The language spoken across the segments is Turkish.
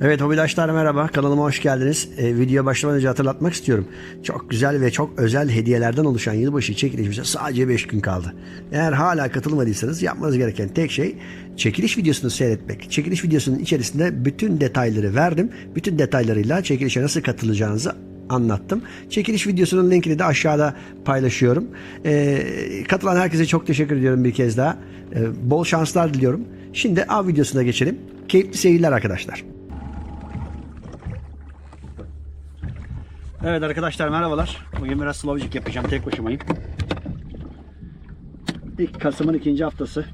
Evet hobidaşlar merhaba kanalıma hoş geldiniz. Ee, videoya başlamadan önce hatırlatmak istiyorum. Çok güzel ve çok özel hediyelerden oluşan yılbaşı çekilişimize sadece 5 gün kaldı. Eğer hala katılmadıysanız yapmanız gereken tek şey çekiliş videosunu seyretmek. Çekiliş videosunun içerisinde bütün detayları verdim. Bütün detaylarıyla çekilişe nasıl katılacağınızı anlattım. Çekiliş videosunun linkini de aşağıda paylaşıyorum. Ee, katılan herkese çok teşekkür ediyorum bir kez daha. Ee, bol şanslar diliyorum. Şimdi av videosuna geçelim. Keyifli seyirler arkadaşlar. Evet arkadaşlar merhabalar. Bugün biraz slowcik yapacağım. Tek başımayım. İlk Kasım'ın ikinci haftası.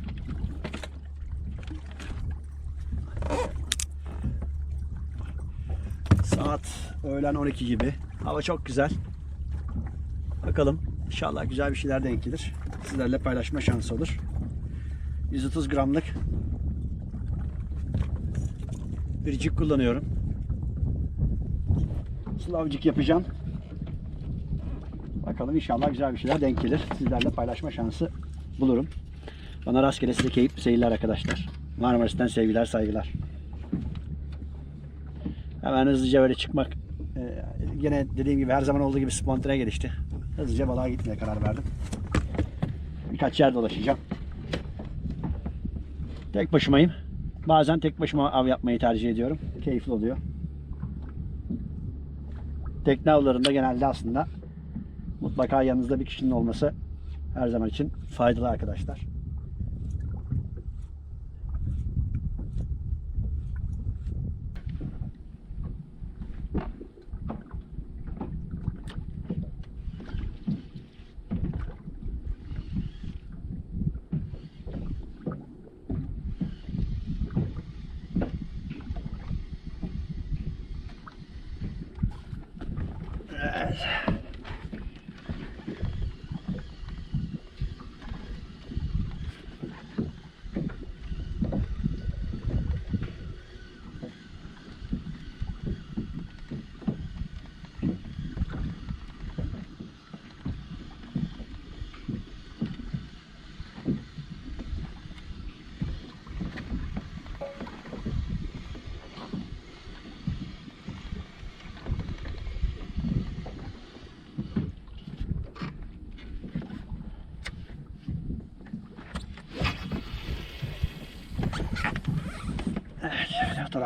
Saat öğlen 12 gibi. Hava çok güzel. Bakalım. İnşallah güzel bir şeyler denk gelir. Sizlerle paylaşma şansı olur. 130 gramlık bir cik kullanıyorum. Slavcık yapacağım. Bakalım inşallah güzel bir şeyler denk gelir. Sizlerle paylaşma şansı bulurum. Bana rastgele size keyifli seyirler arkadaşlar. Marmaris'ten sevgiler saygılar. Hemen hızlıca böyle çıkmak e, yine dediğim gibi her zaman olduğu gibi spontane gelişti. Hızlıca balığa gitmeye karar verdim. Birkaç yer dolaşacağım. Tek başımayım. Bazen tek başıma av yapmayı tercih ediyorum. Keyifli oluyor. Tekne avlarında genelde aslında mutlaka yanınızda bir kişinin olması her zaman için faydalı arkadaşlar. Evet,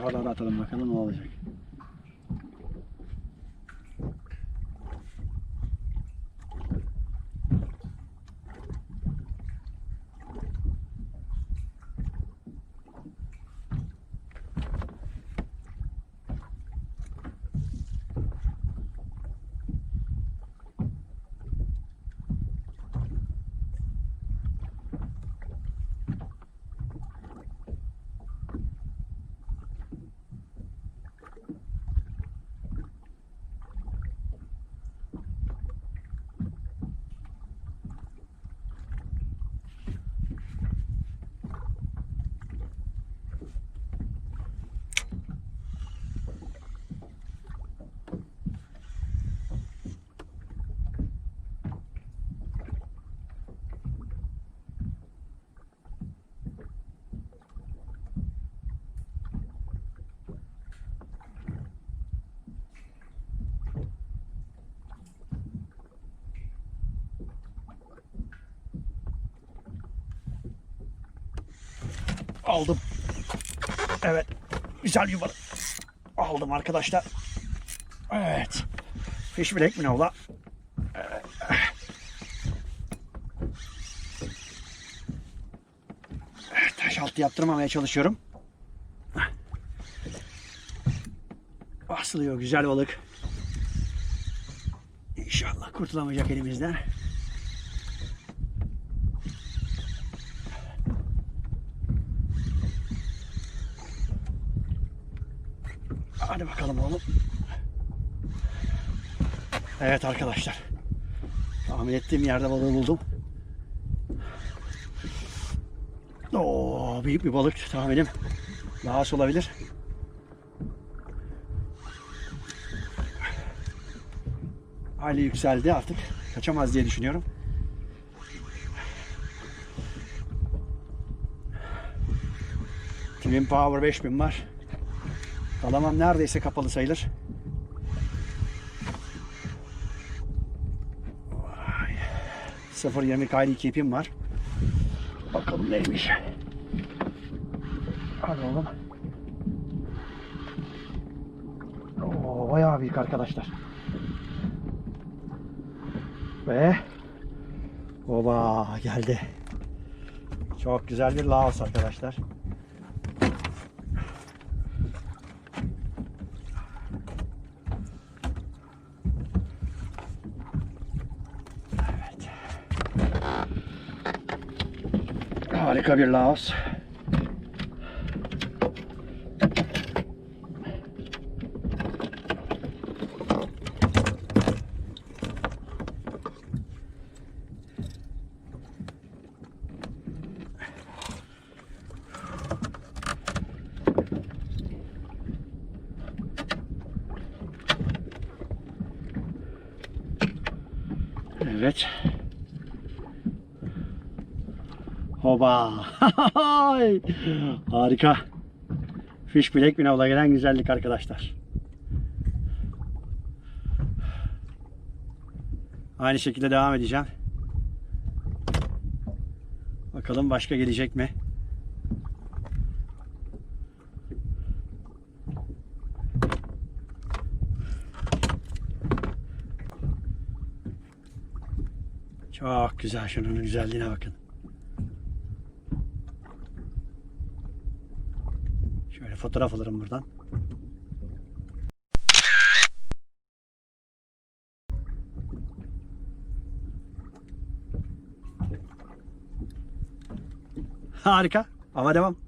bu tarafa doğru atalım bakalım ne olacak. Aldım. Evet. Güzel yuvalı. Aldım arkadaşlar. Evet. Fiş bilek mi ne ola? Evet. Taş altı yaptırmamaya çalışıyorum. Asılıyor güzel balık. İnşallah kurtulamayacak elimizden. Hadi bakalım oğlum. Evet arkadaşlar. Tahmin ettiğim yerde balığı buldum. Oo, büyük bir balık tahminim. Az olabilir. Hali yükseldi artık. Kaçamaz diye düşünüyorum. Twin Power 5000 var. Kalamam neredeyse kapalı sayılır. Vay. 0.20 kaylı ipim var. Bakalım neymiş. Hadi oğlum. Oo, bayağı büyük arkadaşlar. Ve Oba geldi. Çok güzel bir Laos arkadaşlar. Evet. Harika bir Laos. Evet. Hoba. Harika. Fiş bilek binavla gelen güzellik arkadaşlar. Aynı şekilde devam edeceğim. Bakalım başka gelecek mi? Çok güzel şunun güzelliğine bakın. Şöyle fotoğraf alırım buradan. Harika. Ama devam.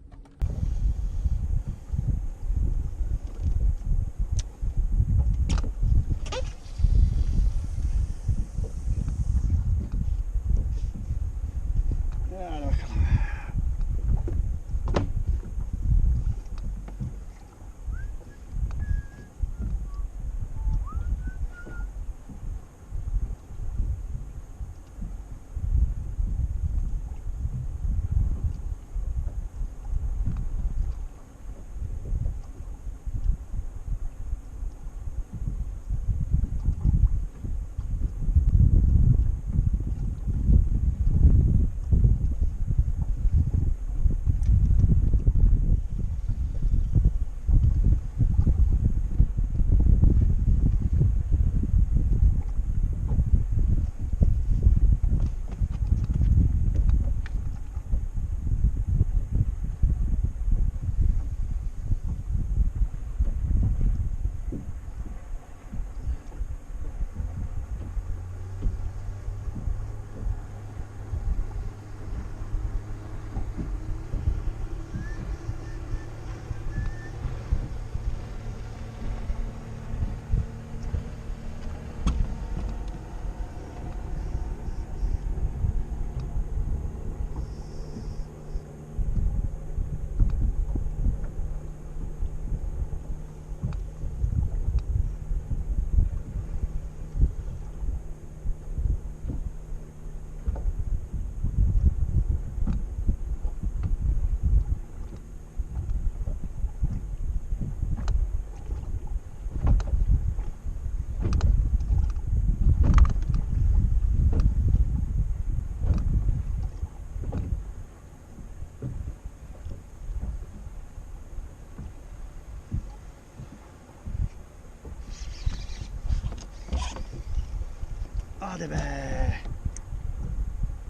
Hadi be.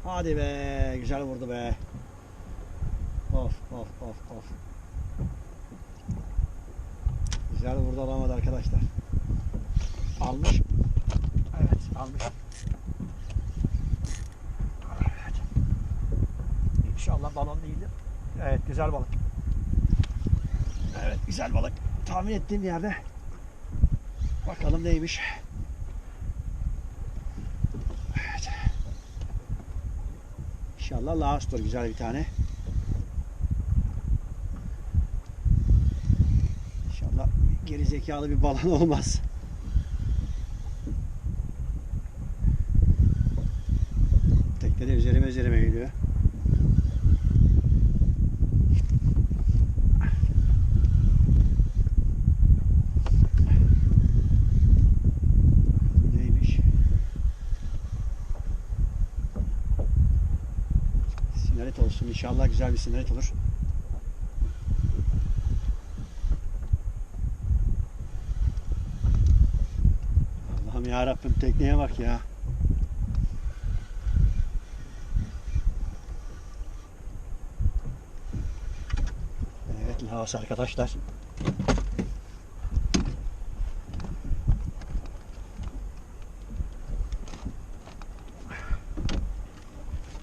Hadi be. Güzel vurdu be. Of of of of. Güzel vurdu alamadı arkadaşlar. Almış. Evet almış. Evet. İnşallah balon değildir. Evet güzel balık. Evet güzel balık. Tahmin ettiğim yerde. Bakalım neymiş. İnşallah Laos'tur güzel bir tane. İnşallah geri zekalı bir balon olmaz. İnşallah güzel bir sinerit olur. Allah'ım ya Rabbim tekneye bak ya. Evet Laos arkadaşlar.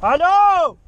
Alo!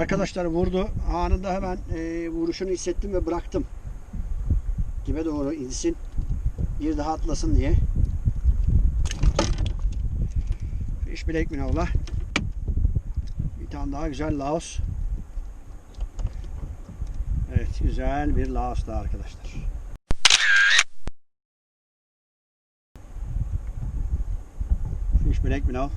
Arkadaşlar vurdu. Anında hemen e, vuruşunu hissettim ve bıraktım. Dibe doğru insin. Bir daha atlasın diye. Fiş bilek minavla. Bir tane daha güzel Laos. Evet güzel bir Laos daha arkadaşlar. Fiş bilek minav.